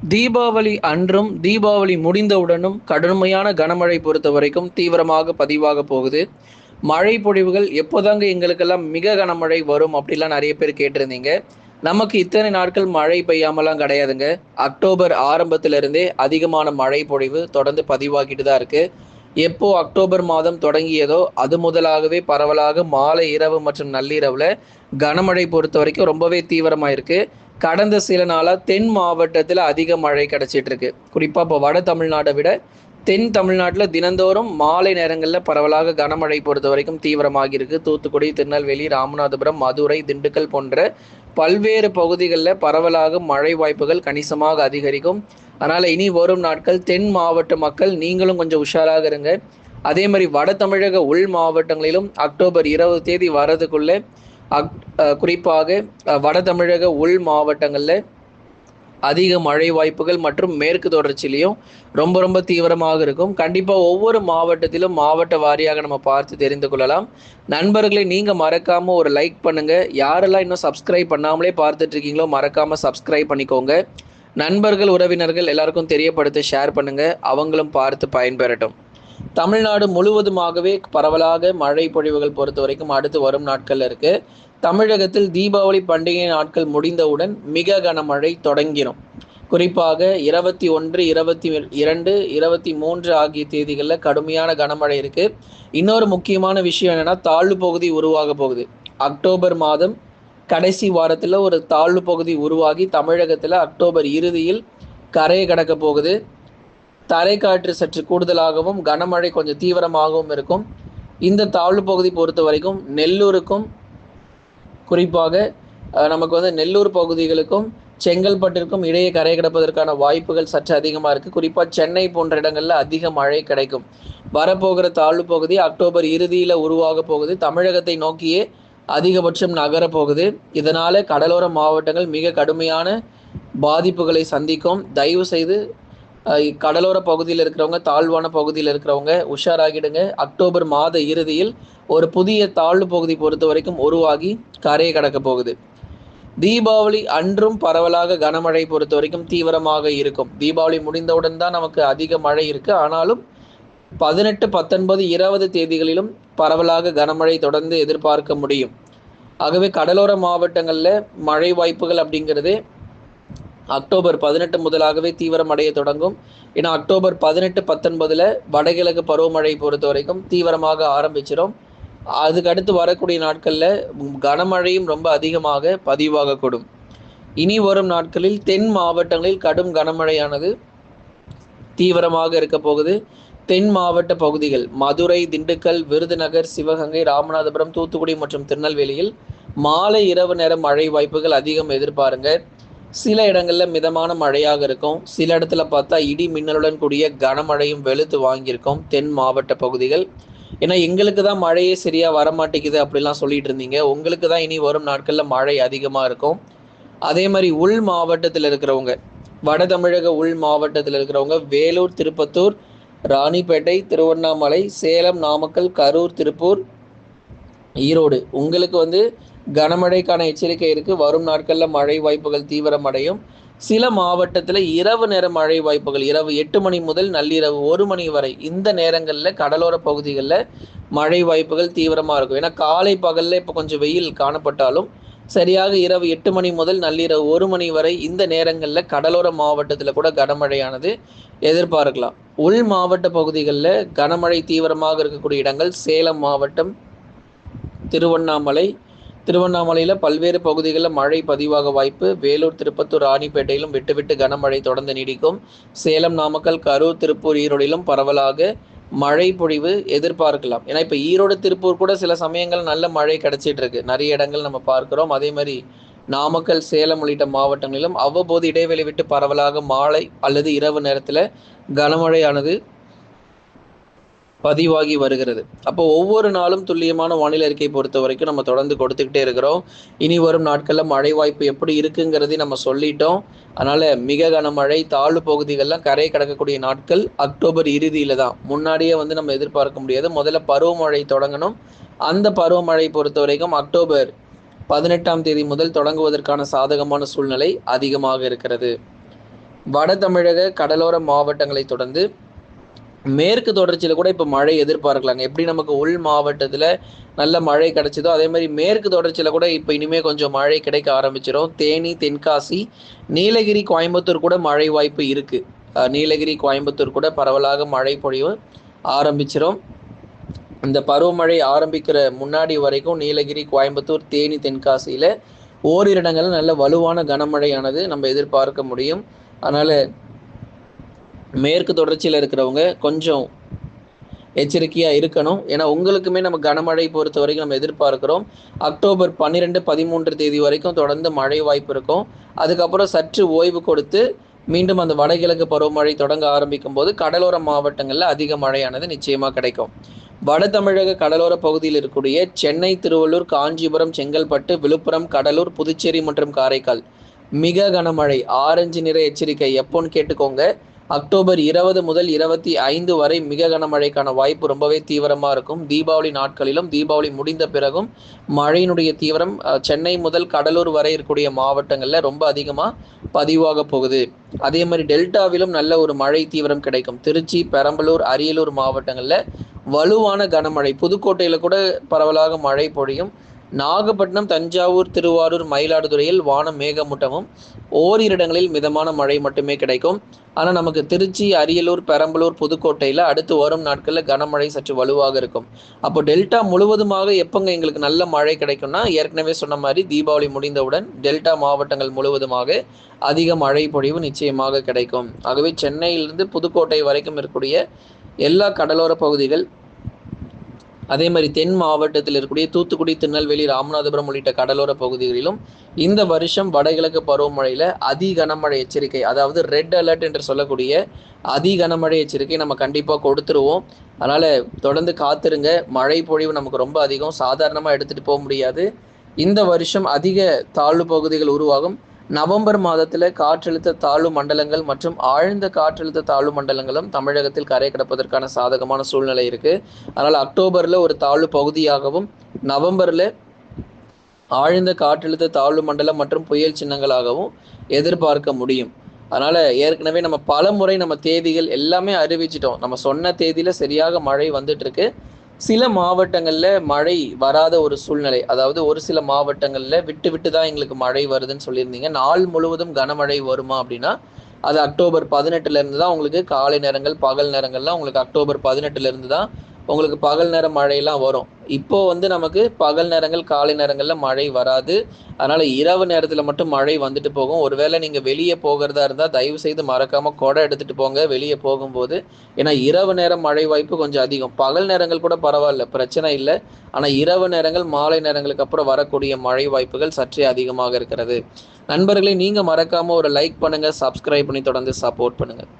தீபாவளி அன்றும் தீபாவளி முடிந்தவுடனும் கடுமையான கனமழை பொறுத்த வரைக்கும் தீவிரமாக பதிவாக போகுது. மழை பொழிவுகள் எப்போதாங்க எங்களுக்கெல்லாம் மிக கனமழை வரும் அப்படிலாம் நிறைய பேர் கேட்டிருந்தீங்க. நமக்கு இத்தனை நாட்கள் மழை பெய்யாமலாம் கிடையாதுங்க. அக்டோபர் ஆரம்பத்திலிருந்தே அதிகமான மழை பொழிவு தொடர்ந்து பதிவாகிட்டு தான் இருக்கு. எப்போ அக்டோபர் மாதம் தொடங்கியதோ அது முதலாகவே பரவலாக மாலை இரவு மற்றும் நள்ளிரவுல கனமழை பொறுத்த வரைக்கும் ரொம்பவே தீவிரமாக இருக்குது கடந்த சில நாளாக தென் மாவட்டத்தில் அதிக மழை கிடச்சிட்டு இருக்கு குறிப்பாக இப்போ வட தமிழ்நாடை விட தென் தமிழ்நாட்டில் தினந்தோறும் மாலை நேரங்களில் பரவலாக கனமழை பொறுத்த வரைக்கும் தீவிரமாகி இருக்கு. தூத்துக்குடி திருநெல்வேலி ராமநாதபுரம் மதுரை திண்டுக்கல் போன்ற பல்வேறு பகுதிகளில் பரவலாக மழை வாய்ப்புகள் கணிசமாக அதிகரிக்கும். அதனால் இனி வரும் நாட்கள் தென் மாவட்ட மக்கள் நீங்களும் கொஞ்சம் உஷாராக இருங்க. அதே மாதிரி வட தமிழக உள் மாவட்டங்களிலும் அக்டோபர் இருபது தேதி வரதுக்குள்ளே குறிப்பாக வட தமிழக உள் மாவட்டங்களில் அதிக மழை வாய்ப்புகள் மற்றும் மேற்கு தொடர்ச்சியிலையும் ரொம்ப ரொம்ப தீவிரமாக இருக்கும். கண்டிப்பாக ஒவ்வொரு மாவட்டத்திலும் மாவட்ட வாரியாக நம்ம பார்த்து தெரிந்து கொள்ளலாம். நண்பர்களை நீங்கள் மறக்காமல் ஒரு லைக் பண்ணுங்கள் யாரெல்லாம் இன்னும் சப்ஸ்கிரைப் பண்ணாமலே பார்த்துட்டு இருக்கீங்களோ மறக்காமல் சப்ஸ்கிரைப் பண்ணிக்கோங்க. நண்பர்கள் உறவினர்கள் எல்லாருக்கும் தெரியப்படுத்த ஷேர் பண்ணுங்கள் அவங்களும் பார்த்து பயன்பெறட்டும். தமிழ்நாடு முழுவதுமாகவே பரவலாக மழை பொழிவுகள் பொறுத்த வரைக்கும் அடுத்து வரும் நாட்கள் இருக்கு. தமிழகத்தில் தீபாவளி பண்டிகை நாட்கள் முடிந்தவுடன் மிக கனமழை தொடங்கிடும் குறிப்பாக இருபத்தி ஒன்று இருபத்தி இரண்டு இருபத்தி மூன்று ஆகிய தேதிகளில் கடுமையான கனமழை இருக்கு. இன்னொரு முக்கியமான விஷயம் என்னன்னா தாழ்வு பகுதி உருவாக போகுது. அக்டோபர் மாதம் கடைசி வாரத்தில் ஒரு தாழ்வு பகுதி உருவாகி தமிழகத்தில் அக்டோபர் இறுதியில் கரையை கடக்க போகுது. தரைக்காற்று சற்று கூடுதலாகவும் கனமழை கொஞ்சம் தீவிரமாகவும் இருக்கும். இந்த தாழ்வு பகுதி பொறுத்த வரைக்கும் நெல்லூருக்கும் குறிப்பாக நமக்கு வந்து நெல்லூர் பகுதிகளுக்கும் செங்கல்பட்டிற்கும் இடையே கரை கிடப்பதற்கான வாய்ப்புகள் சற்று அதிகமாக இருக்குது குறிப்பாக சென்னை போன்ற இடங்களில் அதிக மழை கிடைக்கும். வரப்போகிற தாழ்வு பகுதி அக்டோபர் இறுதியில் உருவாக போகுது. தமிழகத்தை நோக்கியே அதிகபட்சம் நகரப்போகுது போகுது. கடலோர மாவட்டங்கள் மிக கடுமையான பாதிப்புகளை சந்திக்கும். தயவு செய்து கடலோர பகுதியில் இருக்கிறவங்க தாழ்வான பகுதியில் இருக்கிறவங்க உஷாராகிடுங்க. அக்டோபர் மாத இறுதியில் ஒரு புதிய தாழ்வு பகுதி பொறுத்த வரைக்கும் உருவாகி கரையை கடக்க போகுது. தீபாவளி அன்றும் பரவலாக கனமழை பொறுத்த வரைக்கும் தீவிரமாக இருக்கும். தீபாவளி முடிந்தவுடன் தான் நமக்கு அதிக மழை இருக்கு. ஆனாலும் பதினெட்டு பத்தொன்பது இருபது தேதிகளிலும் பரவலாக கனமழை தொடர்ந்து எதிர்பார்க்க முடியும். ஆகவே கடலோர மாவட்டங்களில் மழை வாய்ப்புகள் அப்படிங்கிறது அக்டோபர் பதினெட்டு முதலாகவே தீவிரம் அடைய தொடங்கும். ஏன்னா அக்டோபர் பதினெட்டு பத்தொன்பதுல வடகிழக்கு பருவமழை பொறுத்த வரைக்கும் தீவிரமாக ஆரம்பிச்சிடும் அதுக்கு அடுத்து வரக்கூடிய நாட்களில் கனமழையும் ரொம்ப அதிகமாக பதிவாகக்கூடும். இனி வரும் நாட்களில் தென் மாவட்டங்களில் கடும் கனமழையானது தீவிரமாக இருக்க போகுது. தென் மாவட்ட பகுதிகள் மதுரை திண்டுக்கல் விருதுநகர் சிவகங்கை ராமநாதபுரம் தூத்துக்குடி மற்றும் திருநெல்வேலியில் மாலை இரவு நேரம் மழை வாய்ப்புகள் அதிகம் எதிர்பாருங்க. சில இடங்களில் மிதமான மழையாக இருக்கும். சில இடத்துல பார்த்தா இடி மின்னலுடன் கூடிய கனமழையும் வெளுத்து வாங்கியிருக்கும் தென் மாவட்ட பகுதிகள். ஏன்னா எங்களுக்கு தான் மழையே சரியாக வரமாட்டேங்குது அப்படிலாம் சொல்லிட்டு இருந்தீங்க. உங்களுக்கு தான் இனி வரும் நாட்களில் மழை அதிகமாக இருக்கும். அதே மாதிரி உள் மாவட்டத்தில் இருக்கிறவங்க வட தமிழக உள் மாவட்டத்தில் இருக்கிறவங்க வேலூர் திருப்பத்தூர் ராணிப்பேட்டை திருவண்ணாமலை சேலம் நாமக்கல் கரூர் திருப்பூர் ஈரோடு. உங்களுக்கு வந்து கனமழைக்கான எச்சரிக்கை இருக்கு. வரும் நாட்களில் மழை வாய்ப்புகள் தீவிரமடையும். சில மாவட்டத்தில் இரவு நேர மழை வாய்ப்புகள் இரவு எட்டு மணி முதல் நள்ளிரவு ஒரு மணி வரை இந்த நேரங்களில் கடலோர பகுதிகளில் மழை வாய்ப்புகள் தீவிரமாக இருக்கும். ஏன்னா காலை பகலில் இப்போ கொஞ்சம் வெயில் காணப்பட்டாலும் சரியாக இரவு எட்டு மணி முதல் நள்ளிரவு ஒரு மணி வரை இந்த நேரங்களில் கடலோர மாவட்டத்தில் கூட கனமழையானது எதிர்பார்க்கலாம். உள் மாவட்ட பகுதிகளில் கனமழை தீவிரமாக இருக்கக்கூடிய இடங்கள் சேலம் மாவட்டம் திருவண்ணாமலை திருவண்ணாமலையில் பல்வேறு பகுதிகளில் மழை பதிவாக வாய்ப்பு. வேலூர் திருப்பத்தூர் ராணிப்பேட்டையிலும் விட்டுவிட்டு கனமழை தொடர்ந்து நீடிக்கும். சேலம் நாமக்கல் கரூர் திருப்பூர் ஈரோடிலும் பரவலாக மழை பொழிவு எதிர்பார்க்கலாம். ஏன்னா இப்போ ஈரோடு திருப்பூர் கூட சில சமயங்கள் நல்ல மழை கிடைச்சிட்டு இருக்கு. நிறைய இடங்கள் நம்ம பார்க்கிறோம். அதே மாதிரி நாமக்கல் சேலம் உள்ளிட்ட மாவட்டங்களிலும் அவ்வப்போது இடைவெளி விட்டு பரவலாக மாலை அல்லது இரவு நேரத்தில் கனமழையானது பதிவாகி வருகிறது. அப்போ ஒவ்வொரு நாளும் துல்லியமான வானிலை அறிக்கை பொறுத்த வரைக்கும் நம்ம தொடர்ந்து கொடுத்துக்கிட்டே இருக்கிறோம். இனி வரும் நாட்களில் மழை வாய்ப்பு எப்படி இருக்குங்கிறதையும் நம்ம சொல்லிட்டோம். அதனால மிக கனமழை தாழ்வு பகுதிகளெலாம் கரையை கடக்கக்கூடிய நாட்கள் அக்டோபர் இறுதியில தான். முன்னாடியே வந்து நம்ம எதிர்பார்க்க முடியாது. முதல்ல பருவமழை தொடங்கணும். அந்த பருவமழை பொறுத்த வரைக்கும் அக்டோபர் பதினெட்டாம் தேதி முதல் தொடங்குவதற்கான சாதகமான சூழ்நிலை அதிகமாக இருக்கிறது. வட தமிழக கடலோர மாவட்டங்களை தொடர்ந்து மேற்கு தொடர்ச்சியில் கூட இப்போ மழை எதிர்பார்க்கலாங்க. எப்படி நமக்கு உள் மாவட்டத்தில் நல்ல மழை கிடைச்சதோ அதே மாதிரி மேற்கு தொடர்ச்சியில் கூட இப்போ இனிமேல் கொஞ்சம் மழை கிடைக்க ஆரம்பிச்சிடும் தேனி தென்காசி நீலகிரி கோயம்புத்தூர் கூட மழை வாய்ப்பு இருக்குது நீலகிரி கோயம்புத்தூர் கூட பரவலாக மழை பொழிவு ஆரம்பிச்சிடும் இந்த பருவமழை ஆரம்பிக்கிற முன்னாடி வரைக்கும் நீலகிரி கோயம்புத்தூர் தேனி தென்காசியில் ஓரிரு இடங்களில் நல்ல வலுவான கனமழையானது நம்ம எதிர்பார்க்க முடியும். அதனால் மேற்கு தொடர்ச்சியில் இருக்கிறவங்க கொஞ்சம் எச்சரிக்கையாக இருக்கணும். ஏன்னா உங்களுக்குமே நம்ம கனமழை பொறுத்த வரைக்கும் நம்ம எதிர்பார்க்கிறோம். அக்டோபர் பன்னிரெண்டு பதிமூன்று தேதி வரைக்கும் தொடர்ந்து மழை வாய்ப்பு இருக்கும். அதுக்கப்புறம் சற்று ஓய்வு கொடுத்து மீண்டும் அந்த வடகிழக்கு பருவமழை தொடங்க ஆரம்பிக்கும் போது கடலோர மாவட்டங்களில் அதிக மழையானது நிச்சயமாக கிடைக்கும். வட தமிழக கடலோர பகுதியில் இருக்கக்கூடிய சென்னை திருவள்ளூர் காஞ்சிபுரம் செங்கல்பட்டு விழுப்புரம் கடலூர் புதுச்சேரி மற்றும் காரைக்கால் மிக கனமழை. ஆரஞ்சு நிற எச்சரிக்கை எப்போன்னு கேட்டுக்கோங்க. அக்டோபர் இருபது முதல் இருபத்தி ஐந்து வரை மிக கனமழைக்கான வாய்ப்பு ரொம்பவே தீவிரமாக இருக்கும். தீபாவளி நாட்களிலும் தீபாவளி முடிந்த பிறகும் மழையினுடைய தீவிரம் சென்னை முதல் கடலூர் வரை இருக்கக்கூடிய மாவட்டங்களில் ரொம்ப அதிகமாக பதிவாக போகுது. அதே மாதிரி டெல்டாவிலும் நல்ல ஒரு மழை தீவிரம் கிடைக்கும். திருச்சி பெரம்பலூர் அரியலூர் மாவட்டங்களில் வலுவான கனமழை. புதுக்கோட்டையில் கூட பரவலாக மழை பொழியும். நாகப்பட்டினம் தஞ்சாவூர் திருவாரூர் மயிலாடுதுறையில் வானம் மேகமூட்டமும் ஓரிரு இடங்களில் மிதமான மழை மட்டுமே கிடைக்கும். ஆனால் நமக்கு திருச்சி அரியலூர் பெரம்பலூர் புதுக்கோட்டையில் அடுத்து வரும் நாட்களில் கனமழை சற்று வலுவாக இருக்கும். அப்போ டெல்டா முழுவதுமாக எப்போங்க எங்களுக்கு நல்ல மழை கிடைக்கும்னா ஏற்கனவே சொன்ன மாதிரி தீபாவளி முடிந்தவுடன் டெல்டா மாவட்டங்கள் முழுவதுமாக அதிக மழை பொழிவு நிச்சயமாக கிடைக்கும். ஆகவே சென்னையிலிருந்து புதுக்கோட்டை வரைக்கும் இருக்கக்கூடிய எல்லா கடலோர பகுதிகள் அதே மாதிரி தென் மாவட்டத்தில் இருக்கக்கூடிய தூத்துக்குடி திருநெல்வேலி ராமநாதபுரம் உள்ளிட்ட கடலோர பகுதிகளிலும் இந்த வருஷம் வடகிழக்கு பருவமழையில் அதி கனமழை எச்சரிக்கை அதாவது ரெட் அலர்ட் என்று சொல்லக்கூடிய அதி கனமழை எச்சரிக்கை நம்ம கண்டிப்பாக கொடுத்துருவோம். அதனால் தொடர்ந்து காத்துருங்க. மழை பொழிவு நமக்கு ரொம்ப அதிகம். சாதாரணமாக எடுத்துகிட்டு போக முடியாது. இந்த வருஷம் அதிக தாழ்வு பகுதிகள் உருவாகும். நவம்பர் மாதத்தில் காற்றழுத்த தாழ்வு மண்டலங்கள் மற்றும் ஆழ்ந்த காற்றழுத்த தாழ்வு மண்டலங்களும் தமிழகத்தில் கரை கிடப்பதற்கான சாதகமான சூழ்நிலை இருக்கு. அதனால் அக்டோபரில் ஒரு தாழ்வு பகுதியாகவும் நவம்பரில் ஆழ்ந்த காற்றழுத்த தாழ்வு மண்டலம் மற்றும் புயல் சின்னங்களாகவும் எதிர்பார்க்க முடியும். அதனால் ஏற்கனவே நம்ம பல முறை நம்ம தேதிகள் எல்லாமே அறிவிச்சிட்டோம். நம்ம சொன்ன தேதியில் சரியாக மழை வந்துட்டு இருக்கு. சில மாவட்டங்களில் மழை வராத ஒரு சூழ்நிலை. அதாவது ஒரு சில மாவட்டங்களில் விட்டு விட்டு தான் எங்களுக்கு மழை வருதுன்னு சொல்லியிருந்தீங்க. நாள் முழுவதும் கனமழை வருமா அப்படின்னா அது அக்டோபர் பதினெட்டுலேருந்து தான் உங்களுக்கு காலை நேரங்கள் பகல் நேரங்கள்லாம் உங்களுக்கு அக்டோபர் பதினெட்டுலேருந்து தான் உங்களுக்கு பகல் நேர மழையெல்லாம் வரும். இப்போ வந்து நமக்கு பகல் நேரங்கள் காலை நேரங்களில் மழை வராது. அதனால் இரவு நேரத்தில் மட்டும் மழை வந்துட்டு போகும். ஒருவேளை நீங்கள் வெளியே போகிறதா இருந்தால் தயவு செய்து மறக்காமல் கொடை எடுத்துகிட்டு போங்க வெளியே போகும்போது. ஏன்னா இரவு நேரம் மழை வாய்ப்பு கொஞ்சம் அதிகம். பகல் நேரங்கள் கூட பரவாயில்ல பிரச்சனை இல்லை. ஆனால் இரவு நேரங்கள் மாலை நேரங்களுக்கு அப்புறம் வரக்கூடிய மழை வாய்ப்புகள் சற்றே அதிகமாக இருக்கிறது. நண்பர்களை நீங்கள் மறக்காமல் ஒரு லைக் பண்ணுங்கள் சப்ஸ்கிரைப் பண்ணி தொடர்ந்து சப்போர்ட் பண்ணுங்கள்